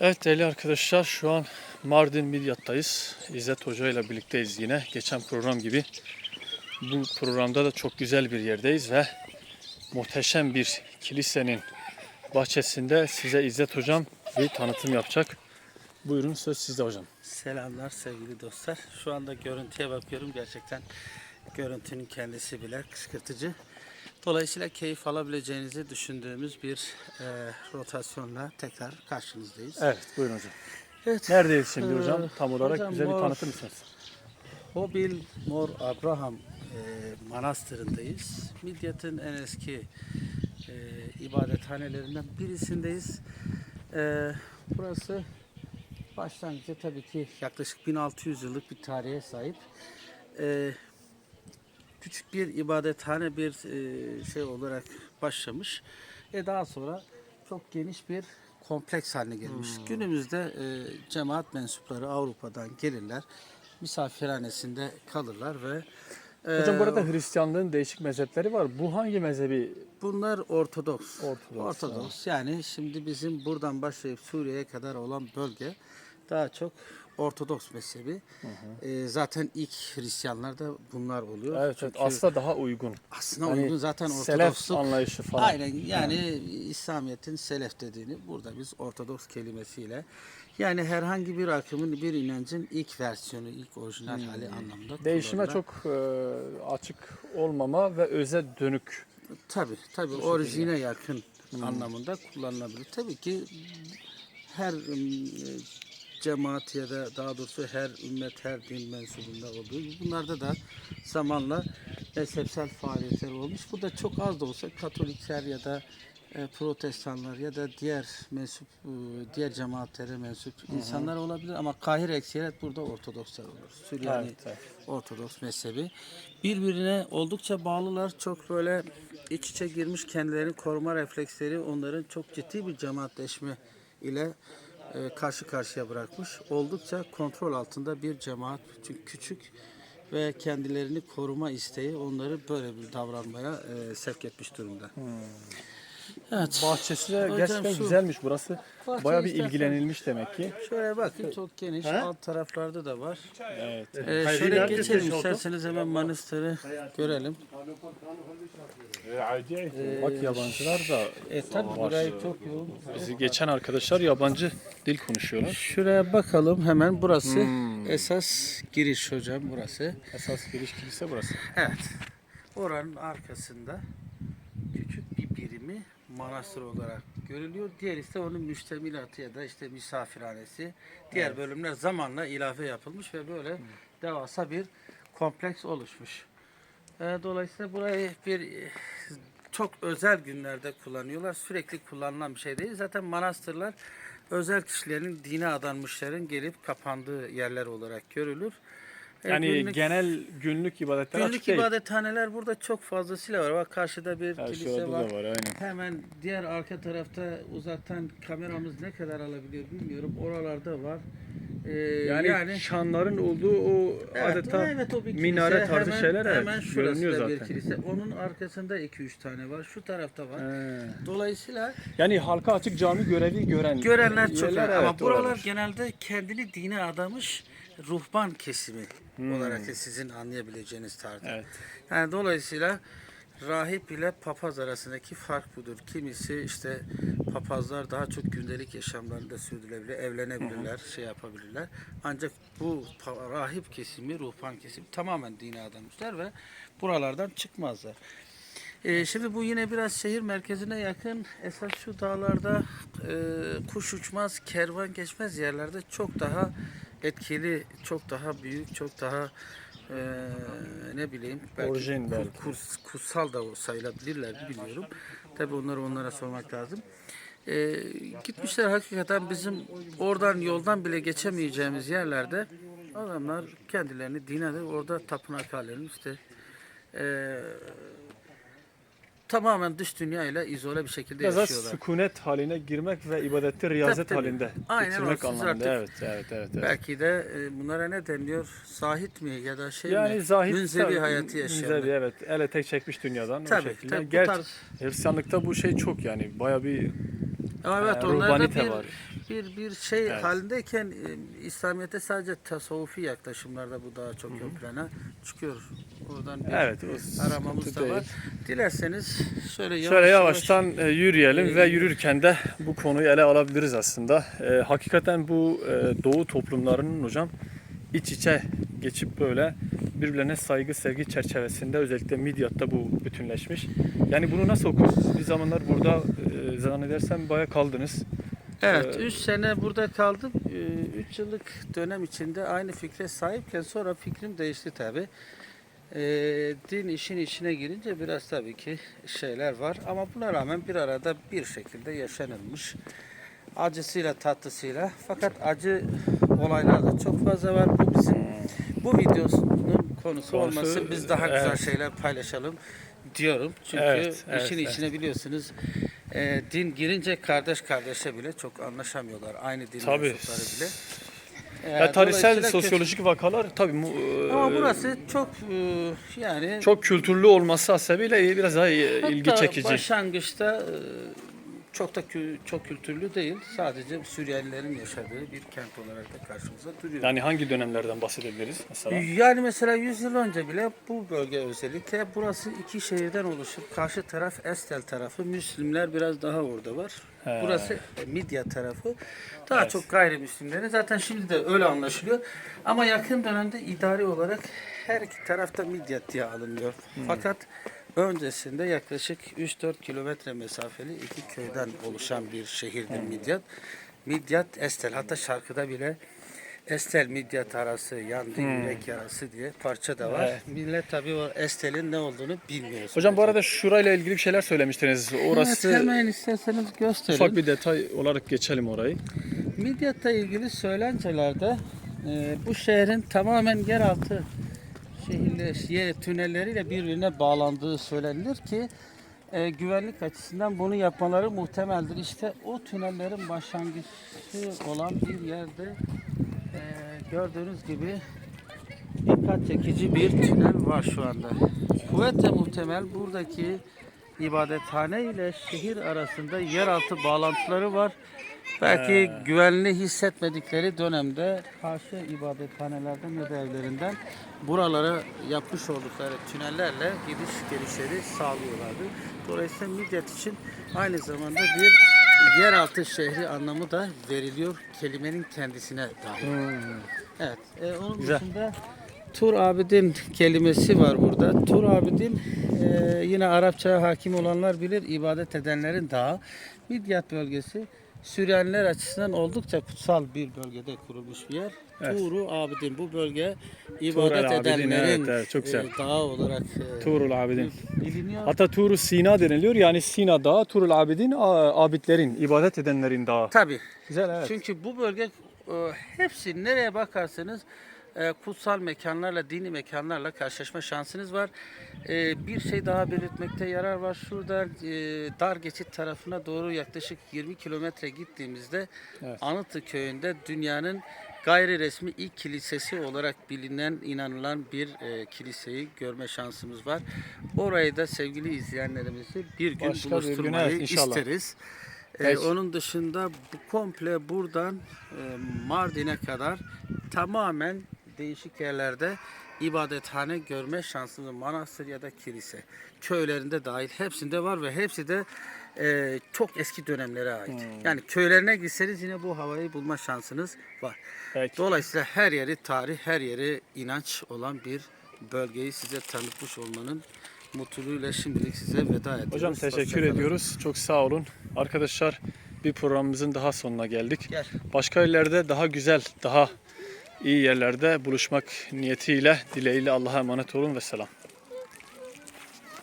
Evet değerli arkadaşlar şu an Mardin Midyat'tayız. İzzet Hoca ile birlikteyiz yine. Geçen program gibi bu programda da çok güzel bir yerdeyiz ve muhteşem bir kilisenin bahçesinde size İzzet Hocam bir tanıtım yapacak. Buyurun söz sizde hocam. Selamlar sevgili dostlar. Şu anda görüntüye bakıyorum. Gerçekten görüntünün kendisi bile kışkırtıcı. Dolayısıyla keyif alabileceğinizi düşündüğümüz bir e, rotasyonla tekrar karşınızdayız. Evet buyurun hocam. Evet. Neredeyiz şimdi Ee, hocam? Tam olarak hocam, bize bir tanıtır mısınız? Hobil Mor Abraham e, Manastırı'ndayız. Midyat'ın en eski e, ibadethanelerinden birisindeyiz. E, burası başlangıçta tabii ki yaklaşık 1600 yıllık bir tarihe sahip. E, küçük bir ibadethane bir e, şey olarak başlamış. E daha sonra çok geniş bir kompleks haline gelmiş. Günümüzde e, cemaat mensupları Avrupa'dan gelirler. Misafirhanesinde kalırlar ve e, Hocam burada Hristiyanlığın değişik mezhepleri var. Bu hangi mezhebi? bunlar Ortodoks. Ortodoks, Ortodoks. Yani şimdi bizim buradan başlayıp Suriye'ye kadar olan bölge daha çok Ortodoks mezhebi. E, zaten ilk Hristiyanlar da bunlar oluyor. Evet, evet aslında daha uygun. aslında Hani uygun zaten Selef Ortodoksluk. anlayışı falan. Aynen yani İslamiyet'in selef dediğini burada biz Ortodoks kelimesiyle yani herhangi bir akımın bir inancın ilk versiyonu, ilk orijinal hali anlamında Hmm. Değişime çok e, açık olmama ve öze dönük. Tabii tabii orijine yakın anlamında kullanılabilir. Tabii ki her e, cemaat ya da daha doğrusu her ümmet, her din mensubunda olduğu gibi bunlarda da zamanla mezhepsel faaliyetler olmuş. Bu da çok az da olsa Katolikler ya da e, Protestanlar ya da diğer mensup e, diğer cemaatlere mensup insanlar olabilir ama kahir eksiyet burada Ortodokslar olur. Süryani Evet, evet. Ortodoks mezhebi. Birbirine oldukça bağlılar. Çok böyle iç içe girmiş kendilerini koruma refleksleri onların çok ciddi bir cemaatleşme ile karşı karşıya bırakmış. Oldukça kontrol altında bir cemaat. Çünkü küçük ve kendilerini koruma isteği onları böyle bir davranmaya e, sevk etmiş durumda. Evet. Bahçesi de Hocam gerçekten şu- güzelmiş burası. Bahçe Bayağı bir istersen- ilgilenilmiş demek ki. Şöyle bakın çok geniş. Alt taraflarda da var. Evet. Ee, şöyle geçelim isterseniz hemen manastırı görelim. Bak yabancılar da E tabi burayı çok yoğun. bizi geçen arkadaşlar yabancı dil konuşuyorlar. Şuraya bakalım hemen burası Hmm. esas giriş hocam burası. Esas giriş kilise burası. Evet. Oranın arkasında birimi manastır olarak görülüyor. Diğer ise onun müştemilatı ya da işte misafirhanesi. Diğer bölümler zamanla ilave yapılmış ve böyle devasa bir kompleks oluşmuş. E, Dolayısıyla burayı bir e, çok özel günlerde kullanıyorlar. Sürekli kullanılan bir şey değil. Zaten manastırlar özel kişilerin, dine adanmışların gelip kapandığı yerler olarak görülür. Yani günlük- genel günlük ibadetler Günlük açık değil. ibadethaneler burada çok fazlasıyla var. Bak karşıda bir Her şey kilise orada var. da var aynen. Hemen diğer arka tarafta uzaktan kameramız ne kadar alabiliyor bilmiyorum. Oralarda var. Ee, Yani, yani, şanların olduğu o evet, adeta evet, o bir kilise. minare tarzı hemen, şeyler evet, hemen şurası görünüyor da bir zaten. kilise. Onun arkasında 2-3 tane var. Şu tarafta var. He. Dolayısıyla Yani halka açık cami görevi gören görenler çok yerler, var. Ama evet, buralar oralar. genelde kendini dine adamış ruhban kesimi Hmm. olarak da sizin anlayabileceğiniz tarzda. Evet. Yani dolayısıyla rahip ile papaz arasındaki fark budur. Kimisi işte papazlar daha çok gündelik yaşamlarında sürdürülebilir, evlenebilirler, şey yapabilirler. Ancak bu rahip kesimi, ruhban kesimi tamamen dine adamışlar ve buralardan çıkmazlar. Ee, şimdi bu yine biraz şehir merkezine yakın. Esas şu dağlarda e, kuş uçmaz, kervan geçmez yerlerde çok daha etkili, çok daha büyük, çok daha e, ne bileyim belki Orijin belki. kus- kutsal da sayılabilirler bilmiyorum. Tabii onları onlara sormak lazım. Ee, gitmişler hakikaten bizim oradan yoldan bile geçemeyeceğimiz yerlerde adamlar kendilerini dine de orada tapınak hallerini işte e, tamamen dış dünyayla izole bir şekilde Biraz yaşıyorlar. sükunet haline girmek ve ibadette riyazet Tabii, tabii. halinde Aynen siz anlamında. Evet, artık- evet, evet, evet. Belki de e, bunlara ne deniliyor? Zahit mi ya da şey Yani mi? zahit Münzevi tabii, hayatı yaşayanlar. münzevi, evet. Ele tek çekmiş dünyadan Tabii, o şekilde. tabii bu Gerçi tarz- Hristiyanlıkta bu şey çok yani baya bir Ama evet e, onlarda ruhbanite bir var. bir bir şey Evet. halindeyken e, İslamiyet'te sadece tasavvufi yaklaşımlarda bu daha çok ön plana çıkıyor. Oradan bir Evet, aramamız da değil. var. Dilerseniz şöyle yavaş Şöyle yavaş yavaştan e, yürüyelim Ee, ve yürürken de bu konuyu ele alabiliriz aslında. E, hakikaten bu e, doğu toplumlarının hocam iç içe geçip böyle birbirlerine saygı sevgi çerçevesinde özellikle Midyat'ta bu bütünleşmiş. Yani bunu nasıl okursunuz? Bir zamanlar burada e, zannedersem baya kaldınız. Evet, Ee, 3 sene burada kaldım. 3 yıllık dönem içinde aynı fikre sahipken sonra fikrim değişti tabi. Din işin içine girince biraz tabii ki şeyler var ama buna rağmen bir arada bir şekilde yaşanılmış. Acısıyla tatlısıyla fakat acı olaylar da çok fazla var. Bu bizim bu videosunun konusu, Konusu, olması biz daha güzel evet. şeyler paylaşalım diyorum. Çünkü Evet, evet, işin evet. içine biliyorsunuz e, din girince kardeş kardeşe bile çok anlaşamıyorlar. Aynı din mensupları bile. E, Ya, tarihsel dolayısıyla sosyolojik vakalar tabii mu- kötü- e, ama burası çok e, yani çok kültürlü olması hasebiyle biraz daha ilgi çekici. başlangıçta e, çok da kü- çok kültürlü değil. Sadece Suriyelilerin yaşadığı bir kent olarak da karşımıza duruyor. Yani hangi dönemlerden bahsedebiliriz mesela? Yani mesela 100 yıl önce bile bu bölge özellikle burası iki şehirden oluşup karşı taraf Estel tarafı Müslümler biraz daha orada var. He. Burası Midya tarafı. Daha Evet. çok gayrimüslimlerin zaten şimdi de öyle anlaşılıyor. Ama yakın dönemde idari olarak her iki tarafta Midyat diye alınıyor. Fakat öncesinde yaklaşık 3-4 kilometre mesafeli iki köyden oluşan bir şehirdir Midyat. Midyat Estel hatta şarkıda bile Estel Midyat arası yandı yürek yarası diye parça da var. Evet. Millet tabii o Estel'in ne olduğunu bilmiyor. Hocam bu arada şurayla ilgili bir şeyler söylemiştiniz. Orası Evet, hemen isterseniz gösterin. ufak bir detay olarak geçelim orayı. Midyat'la ilgili söylencelerde e, bu şehrin tamamen yeraltı şehirle, yer tünelleriyle birbirine bağlandığı söylenir ki e, güvenlik açısından bunu yapmaları muhtemeldir. İşte o tünellerin başlangıcı olan bir yerde e, gördüğünüz gibi dikkat çekici bir tünel var şu anda. Kuvvetle muhtemel buradaki ibadethane ile şehir arasında yeraltı bağlantıları var. Belki güvenli hissetmedikleri dönemde karşı ibadethanelerden ya da evlerinden buralara yapmış oldukları tünellerle gidiş gelişleri sağlıyorlardı. Dolayısıyla Midyat için aynı zamanda bir yeraltı şehri anlamı da veriliyor kelimenin kendisine dair. Evet. e, onun Güzel. dışında Tur Abidin kelimesi var burada. Tur Abidin e, yine Arapçaya hakim olanlar bilir ibadet edenlerin dağı. Midyat bölgesi Süryaniler açısından oldukça kutsal bir bölgede kurulmuş bir yer. Evet. Turu Abidin bu bölge ibadet Abidin, edenlerin evet, evet, çok güzel. e, dağı olarak e, Tuğrul Abidin. biliniyor. Hatta Turu Sina deniliyor. Yani Sina Dağı, Turul Abidin, abidlerin, ibadet edenlerin dağı. Tabii. Güzel evet. Çünkü bu bölge e, hepsi nereye bakarsanız e, kutsal mekanlarla, dini mekanlarla karşılaşma şansınız var. E, bir şey daha belirtmekte yarar var. Şurada e, dar geçit tarafına doğru yaklaşık 20 kilometre gittiğimizde Evet. Anıtı köyünde dünyanın gayri resmi ilk kilisesi olarak bilinen, inanılan bir e, kiliseyi görme şansımız var. Orayı da sevgili izleyenlerimizi bir gün Başka bir gün, buluşturmayı evet, inşallah. isteriz. Ee, onun dışında bu komple buradan e, Mardin'e kadar tamamen değişik yerlerde ibadethane görme şansımız manastır ya da kilise köylerinde dahil hepsinde var ve hepsi de e, çok eski dönemlere ait. Hmm. Yani köylerine gitseniz yine bu havayı bulma şansınız var. Peki. Dolayısıyla her yeri tarih, her yeri inanç olan bir bölgeyi size tanıtmış olmanın mutluluğuyla şimdilik size veda ediyoruz. Hocam teşekkür ediyoruz. Çok sağ olun. Arkadaşlar bir programımızın daha sonuna geldik. Gel. Başka yerlerde daha güzel, daha iyi yerlerde buluşmak niyetiyle, dileğiyle Allah'a emanet olun ve selam.